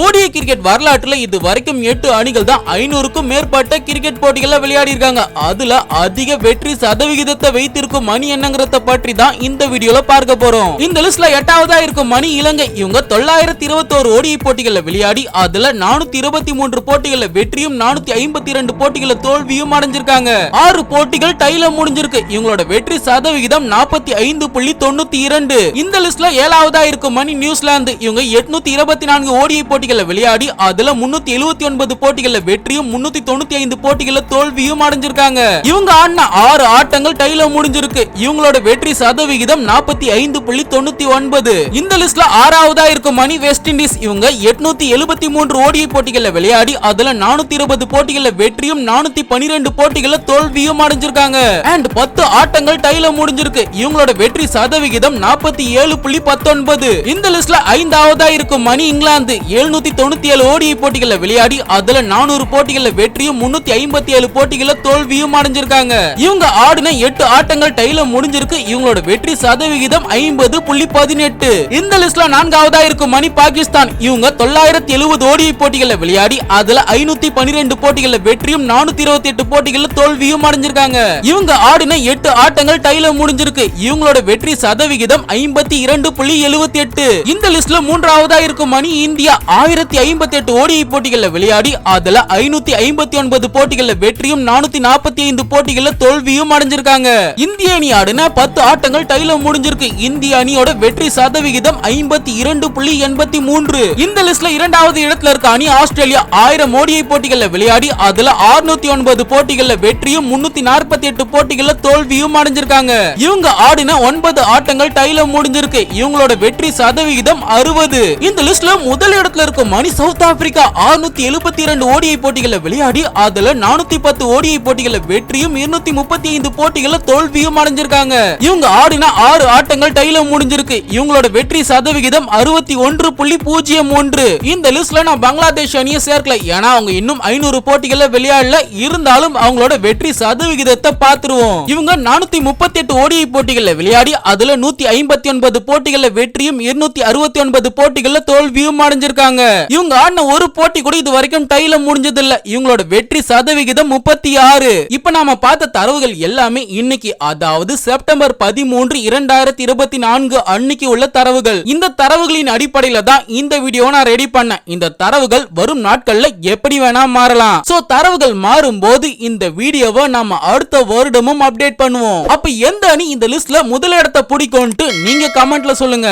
ஓடிய கிரிக்கெட் வரலாற்றுல இது வரைக்கும் எட்டு அணிகள் தான் ஐநூறுக்கும் மேற்பட்ட கிரிக்கெட் போட்டிகள்ல விளையாடி இருக்காங்க. அதுல அதிக வெற்றி சதவிகிதத்தை வைத்திருக்கும் மணி என்னங்கிறத பற்றி தான் இந்த வீடியோல பார்க்க போறோம். இந்த லிஸ்ட்ல எட்டாவதா இருக்கும் மணி இலங்கை இவங்க தொள்ளாயிரத்தி இருபத்தோரு ஓடிய போட்டிகள்ல விளையாடி அதுல நானூத்தி இருபத்தி மூன்று போட்டிகள்ல வெற்றியும் நானூத்தி ஐம்பத்தி இரண்டு போட்டிகள்ல தோல்வியும் அடைஞ்சிருக்காங்க. ஆறு போட்டிகள் டைல முடிஞ்சிருக்கு. இவங்களோட வெற்றி சதவிகிதம் நாற்பத்தி ஐந்து புள்ளி தொண்ணூத்தி இரண்டு. இந்த லிஸ்ட்ல ஏழாவதா இருக்கும் மணி நியூசிலாந்து இவங்க எட்நூத்தி இருபத்தி நான்கு ஓடிய போட்டிகளில் விளையாடி அதுல முன்னூத்தி எழுபத்தி ஒன்பது போட்டிகளில் வெற்றியும் முன்னூத்தி தொண்ணூத்தி ஐந்து போட்டிகளில் தோல்வியும் அடைஞ்சிருக்காங்க. இவங்க ஆடின ஆறு ஆட்டங்கள் டைல முடிஞ்சிருக்கு. இவங்களோட வெற்றி சதவிகிதம் நாற்பத்தி ஐந்து புள்ளி தொண்ணூத்தி ஒன்பது. இந்த லிஸ்ட்ல ஆறாவதா இருக்கும் மணி வெஸ்ட் இண்டீஸ் இவங்க எட்நூத்தி எழுபத்தி மூன்று ஓடிய போட்டிகளில் விளையாடி அதுல நானூத்தி இருபது போட்டிகளில் வெற்றியும் நானூத்தி பனிரெண்டு போட்டிகளில் தோல்வியும் அடைஞ்சிருக்காங்க. அண்ட் பத்து ஆட்டங்கள் டைல முடிஞ்சிருக்கு. இவங்களோட வெற்றி சதவிகிதம் நாற்பத்தி ஏழு புள்ளி பத்தொன்பது. இந்த லிஸ்ட்ல ஐந்தாவதா இருக்கும் மணி இங்கிலாந்து எழுநூத்தி தொண்ணூத்தி ஏழு ஓடிஐ போட்டிகள்ல விளையாடி அதுல நானூறு போட்டிகள்ல வெற்றியும் முன்னூத்தி ஐம்பத்தி ஏழு போட்டிகள்ல தோல்வியும் அடைஞ்சிருக்காங்க. இவங்க ஆடின எட்டு ஆட்டங்கள் டைல முடிஞ்சிருக்கு. இவங்களோட வெற்றி சதவிகிதம் ஐம்பது புள்ளி பதினெட்டு. இந்த லிஸ்ட்ல நான்காவதா இருக்கும் மணி பாகிஸ்தான். இவங்க தொள்ளாயிரத்தி எழுபது ஓடிஐ போட்டிகள்ல விளையாடி அதுல ஐநூத்தி பனிரெண்டு போட்டிகள்ல வெற்றியும் நானூத்தி இருபத்தி எட்டு போட்டிகள்ல தோல்வியும் அடைஞ்சிருக்காங்க. இவங்க ஆடின எட்டு ஆட்டங்கள் டைல முடிஞ்சிருக்கு. இவங்களோட வெற்றி சதவிகிதம் ஐம்பத்தி இரண்டு புள்ளி எழுபத்தி எட்டு. இந்த லிஸ்ட்ல மூன்றாவதா இருக்கும் மணி இந்தியா ஆயிரத்தி ஐம்பத்தி எட்டு ஓடிஐ போட்டிகளில் விளையாடி அதுல ஐநூத்தி ஐம்பத்தி ஒன்பது போட்டிகள்ல வெற்றியும் நானூத்தி நாற்பத்தி ஐந்து போட்டிகள்ல தோல்வியும் அடைஞ்சிருக்காங்க. இந்திய அணி ஆடுன பத்து ஆட்டங்கள் டைல முடிஞ்சிருக்கு. இந்திய அணியோட வெற்றி சதவிகிதம் ஐம்பத்தி இரண்டு புள்ளி எண்பத்தி மூன்று. இந்த லிஸ்ட்ல இரண்டாவது இடத்துல இருக்க அணி ஆஸ்திரேலியா. ஆயிரம் ஓடிஐ போட்டிகள்ல விளையாடி அதுல அறுநூத்தி ஒன்பது போட்டிகளில் வெற்றியும் முன்னூத்தி நாற்பத்தி எட்டு போட்டிகள்ல தோல்வியும் அடைஞ்சிருக்காங்க. இவங்க ஆடின ஒன்பது ஆட்டங்கள் டைல முடிஞ்சிருக்கு. இவங்களோட வெற்றி சதவிகிதம் அறுபது. இந்த லிஸ்ட்ல முதல் இடத்துல இருக்கும் மணி சவுத் ஆப்பிரிக்கா அறுநூத்தி எழுபத்தி இரண்டு ஓடிஐ போட்டிகளில் விளையாடி அதுல நானூத்தி பத்து ஓடிஐ போட்டிகளில் வெற்றியும் இருநூத்தி முப்பத்தி ஐந்து போட்டிகளில் தோல்வியும் அடைஞ்சிருக்காங்க. இவங்க ஆடின ஆறு ஆட்டங்கள் டைல முடிஞ்சிருக்கு. இவங்களோட வெற்றி சதவிகிதம் அறுபத்தி ஒன்று புள்ளி பூஜ்ஜியம் ஒன்று. இந்த லிஸ்ட்ல நான் பங்களாதேஷ் அணியை சேர்க்கல. ஏன்னா அவங்க இன்னும் ஐநூறு போட்டிகள்ல விளையாடல. இருந்தாலும் அவங்களோட வெற்றி சதவிகிதத்தை பார்த்துருவோம். இவங்க நானூத்தி முப்பத்தி எட்டு ஓடிஐ போட்டிகளில் விளையாடி அதுல நூத்தி ஐம்பத்தி ஒன்பது போட்டிகளில் வெற்றியும் இருநூத்தி அறுபத்தி ஒன்பது போட்டிகளில் தோல்வியும் அடைஞ்சிருக்காங்க. இவங்க ஆடின ஒரு போட்டி கூட இது வரைக்கும் டைல முடிஞ்சது இல்ல இவங்களோட வெற்றி சதவிகிதம் முப்பத்தி ஆறு. இப்ப நாம பார்த்த தரவுகள் எல்லாமே இன்னைக்கு அதாவது செப்டம்பர் பதிமூன்று இரண்டாயிரத்தி இருபத்தி நான்கு அன்னைக்கு உள்ள தரவுகள். இந்த தரவுகளின் அடிப்படையில தான் இந்த வீடியோ நான் ரெடி பண்ணேன். இந்த தரவுகள் வரும் நாட்கள்ல எப்படி வேணா மாறலாம். சோ தரவுகள் மாறும் போது இந்த வீடியோவை நாம அடுத்த வருடமும் அப்டேட் பண்ணுவோம். அப்ப எந்த அணி இந்த லிஸ்ட்ல முதலிடத்தை பிடிக்கும்ட்டு நீங்க கமெண்ட்ல சொல்லுங்க.